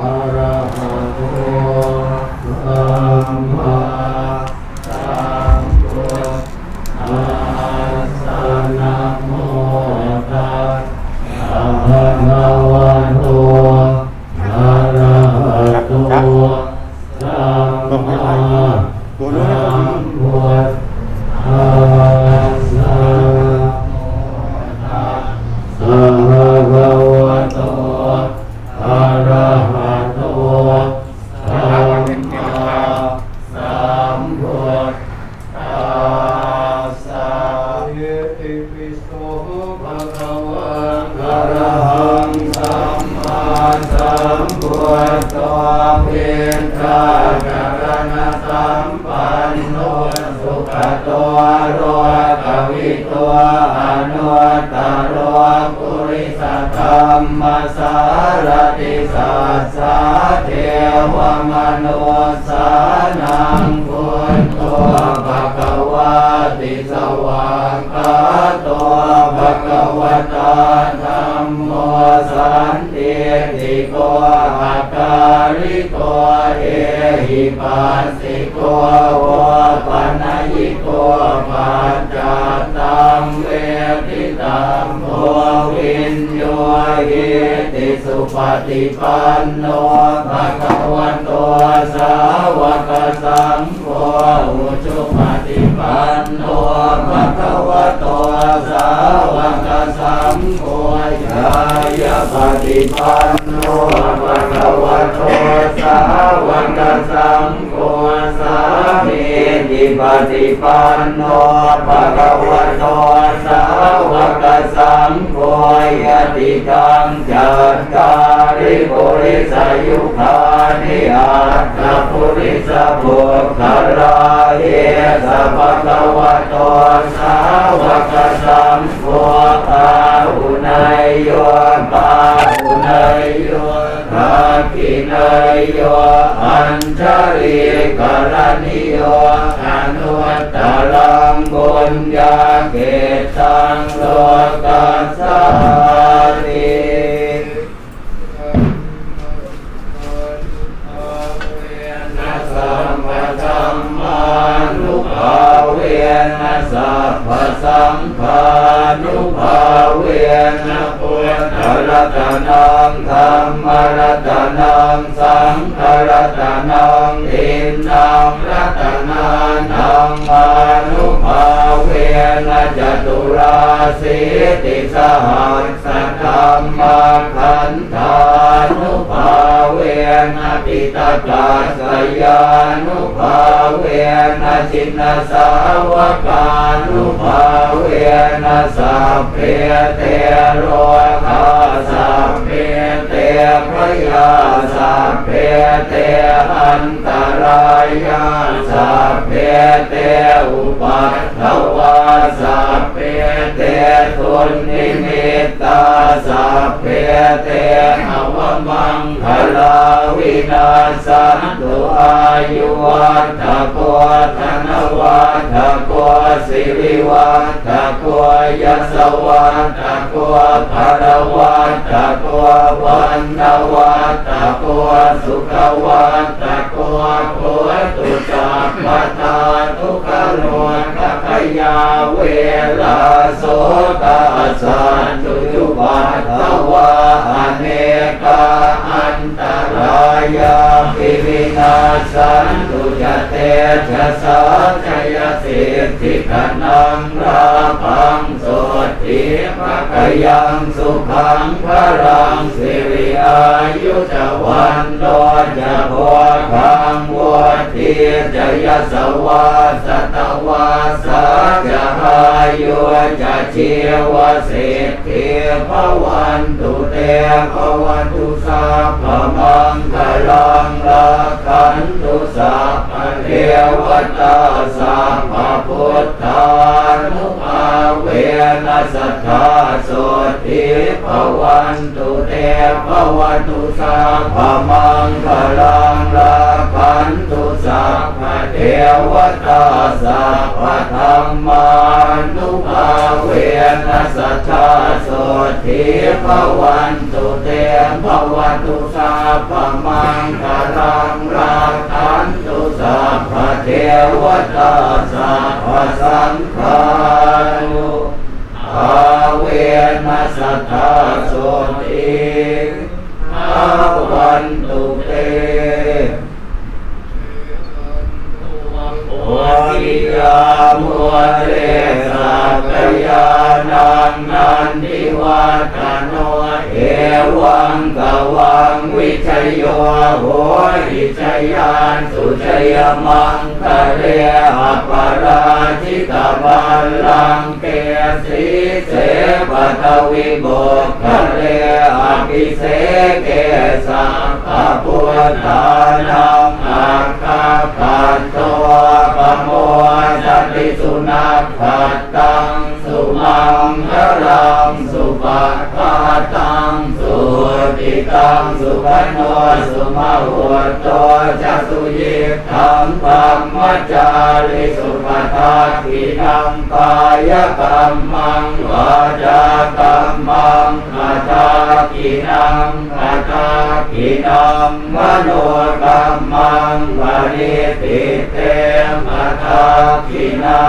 อะระหะโตสัมมาสัมพุทธัสสะนโมตัสสะภะคะวะ รรมสารติสัสสะเทวมนุสานังพุทโธภะคะวะติสวากขาโตภะคะวะตาธัมโมสันติติโกอาการิโกเอหิปัสสิโกโอปัญญิโกปัจจตังเวทิตังโมวิน เกติสุปฏิปันโนภะคะวันโตสาวกสังโฆอุจุปฏิปันโนภะคะวะโตสาวกสังโฆยายาปฏิปันโนิปฏิปันโนภะคะวะโตสาวกสังโฆยติกังจัตตาริปุริสายุคานิอาตปุริสบุคคราเยสัพพะวะโตสาวกสังโฆปาหุนายโยปาหุนายโยภาคินายโยอัญชริกรณิโย ญญาเกตังโลกัสสาตินะสัมปชัมมานุภาเวนะสัพพสังฆานุภาเวนะพุทธรัตนังธรรมรัตนังสังฆรัตนังอินนังรัตนานังมา นะจตุราสีติสหัสธรรมขันธานุภาเวนะปิตกาสยานุภาเวนะชินสาวกานุภาเวนะสัพเพเตโรคาสัพเพเตพยาสัพเพเตอันตรายาสัพเพเต สัพเพเตทุนิมิตตาสัพเพเตอวมังคลาวินาสันตุอายุวัฏโกธนวัฏโกสิริวัฏโกยสวัฏโกภรวัฏโกวันวัฏโกสุขวัฏโกโค สัพพตาทุกขโนทัคยาเวลาโสตสันตุยุปัตตวาอเนกาอันตรายาปิวินาสันตุจเตชะสาจยสิทธิขนังราพังโสติภะกยังสุขังพรังสิริอายุจวันโดจะพคัง วัทีจะยสวาสตวาสาจะหายุจะชีวเศรษฐีภวันตุเตภวันตุสัพมังคลังรักขันตุสัพเทวตาสัพพุทธานุภาเวนัสทธาโสติภวันตุเตภวันตุสัพมังคลังรัก นตุสัพพเทเทวตาสัพพธรรมานุภาเวนัสสัทธาโสทิภวันตุเตภวันตุสัพพมังคารังราคันตุสัพพเทวตาสัพพสังฆานุภาเวนัสสัทธาโสทิภวันตุเต โอริ ยามุเรสักยานันนันทิวัฒโนเอวังกวังวิชยโยโหหิชยานสุชยมังคะเรอปราชิตบัลลังเกสีเสปทวิโบคะเรอภิเสเกสังฆพุทธานังอาคาปัตโต ขัดตังสุมังคลังสุปะคาตังสุติตังสุขโนสุมาหุตโตจัสุยิธรรมปัมมจาริสุปทาทินังกายกรรมังวาจากรรมัง กินังอาตากินังมโนกรรมังวาริติเตมอาตากินา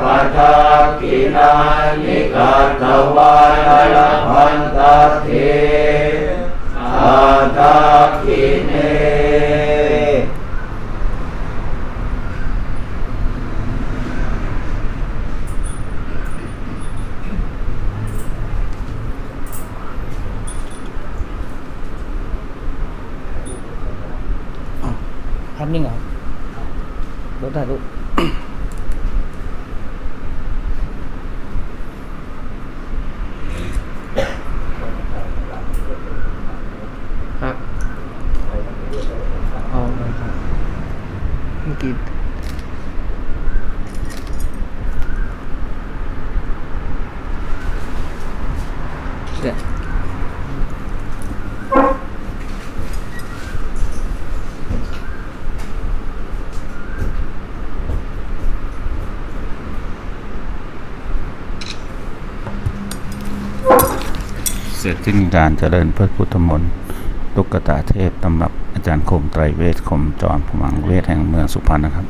ปัทากินานิกาตวาละพันตติอาตากิเน ภาพนิ่งเหรอ รถถ่ายรูปครับเอาเลยครับเมื่อกี้เดี๋ย วเสร็จสิ้นการเจริญพระพุทธมนต์ตุกตาเทพตำรับอาจารย์คมไตรเวทคมจอมพมังเวทแห่งเมืองสุพรรณนะครับ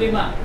เส